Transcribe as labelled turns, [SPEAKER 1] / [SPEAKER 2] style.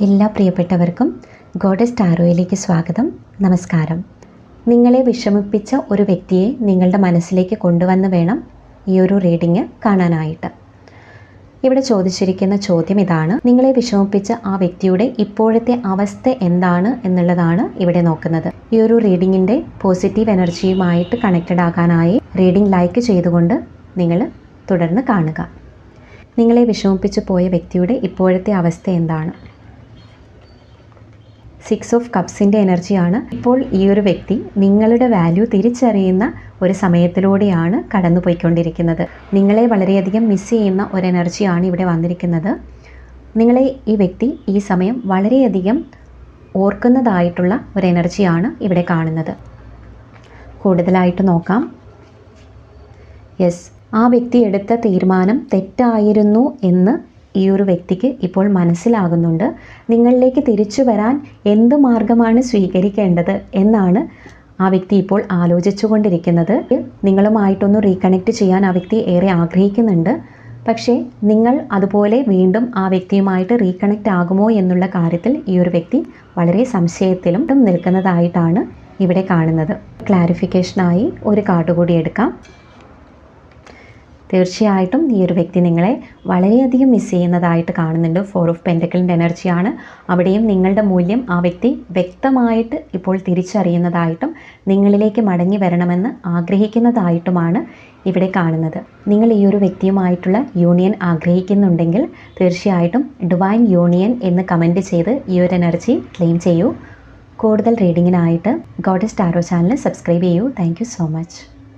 [SPEAKER 1] എല്ലാ പ്രിയപ്പെട്ടവർക്കും ഗോഡസ് ടാരോയിലേക്ക് സ്വാഗതം നമസ്കാരം. നിങ്ങളെ വിഷമിപ്പിച്ച ഒരു വ്യക്തിയെ നിങ്ങളുടെ മനസ്സിലേക്ക് കൊണ്ടുവന്ന് വേണം ഈ ഒരു റീഡിങ് കാണാനായിട്ട്. ഇവിടെ ചോദിച്ചിരിക്കുന്ന ചോദ്യം ഇതാണ് നിങ്ങളെ വിഷമിപ്പിച്ച ആ വ്യക്തിയുടെ ഇപ്പോഴത്തെ അവസ്ഥ എന്താണ് എന്നുള്ളതാണ് ഇവിടെ നോക്കുന്നത്. ഈ ഒരു റീഡിങ്ങിന്റെ പോസിറ്റീവ് എനർജിയുമായിട്ട് കണക്റ്റഡ് ആകാനായി റീഡിംഗ് ലൈക്ക് ചെയ്തുകൊണ്ട് നിങ്ങൾ തുടർന്ന് കാണുക. നിങ്ങളെ വിഷമിപ്പിച്ചു പോയ വ്യക്തിയുടെ ഇപ്പോഴത്തെ അവസ്ഥ എന്താണ്? സിക്സ് ഓഫ് കപ്സിന്റെ എനർജിയാണ്. ഇപ്പോൾ ഈ ഒരു വ്യക്തി നിങ്ങളുടെ വാല്യൂ തിരിച്ചറിയുന്ന ഒരു സമയത്തിലൂടെയാണ് കടന്നുപോയിക്കൊണ്ടിരിക്കുന്നത്. നിങ്ങളെ വളരെയധികം മിസ് ചെയ്യുന്ന ഒരു എനർജിയാണ് ഇവിടെ വന്നിരിക്കുന്നത്. നിങ്ങളെ ഈ വ്യക്തി ഈ സമയം വളരെയധികം ഓർക്കുന്നതായിട്ടുള്ള ഒരു എനർജിയാണ് ഇവിടെ കാണുന്നത്. കൂടുതലായിട്ട് നോക്കാം. യെസ് ആ വ്യക്തി എടുത്ത തീരുമാനം തെറ്റായിരുന്നു എന്ന് ഈ ഒരു വ്യക്തിക്ക് ഇപ്പോൾ മനസ്സിലാകുന്നുണ്ട്. നിങ്ങളിലേക്ക് തിരിച്ചു വരാൻ എന്ത് മാർഗമാണ് സ്വീകരിക്കേണ്ടത് എന്നാണ് ആ വ്യക്തി ഇപ്പോൾ ആലോചിച്ചു കൊണ്ടിരിക്കുന്നത് നിങ്ങളുമായിട്ടൊന്ന് റീകണക്ട് ചെയ്യാൻ ആ വ്യക്തി ഏറെ ആഗ്രഹിക്കുന്നുണ്ട്. പക്ഷേ നിങ്ങൾ അതുപോലെ വീണ്ടും ആ വ്യക്തിയുമായിട്ട് റീകണക്റ്റ് ആകുമോ എന്നുള്ള കാര്യത്തിൽ ഈ ഒരു വ്യക്തി വളരെ സംശയത്തിലും നിൽക്കുന്നതായിട്ടാണ് ഇവിടെ കാണുന്നത്. ക്ലാരിഫിക്കേഷനായി ഒരു കാർഡ് കൂടി എടുക്കാം. തീർച്ചയായിട്ടും ഈ ഒരു വ്യക്തി നിങ്ങളെ വളരെയധികം മിസ് ചെയ്യുന്നതായിട്ട് കാണുന്നുണ്ട്. ഫോർ ഓഫ് പെന്റക്കിളിന്റെ എനർജിയാണ് അവിടെയും നിങ്ങളുടെ മൂല്യം ആ വ്യക്തി വ്യക്തമായിട്ട് ഇപ്പോൾ തിരിച്ചറിയുന്നതായിട്ടും നിങ്ങളിലേക്ക് മടങ്ങി വരണമെന്ന് ആഗ്രഹിക്കുന്നതായിട്ടുമാണ് ഇവിടെ കാണുന്നത്. നിങ്ങൾ ഈ ഒരു വ്യക്തിയുമായിട്ടുള്ള യൂണിയൻ ആഗ്രഹിക്കുന്നുണ്ടെങ്കിൽ തീർച്ചയായിട്ടും ഡിവൈൻ യൂണിയൻ എന്ന് കമന്റ് ചെയ്ത് ഈ ഒരു എനർജി ക്ലെയിം ചെയ്യൂ. കൂടുതൽ റീഡിങ്ങിനായിട്ട് ഗോഡസ് ടാരോ ചാനൽ സബ്സ്ക്രൈബ് ചെയ്യൂ. Thank so much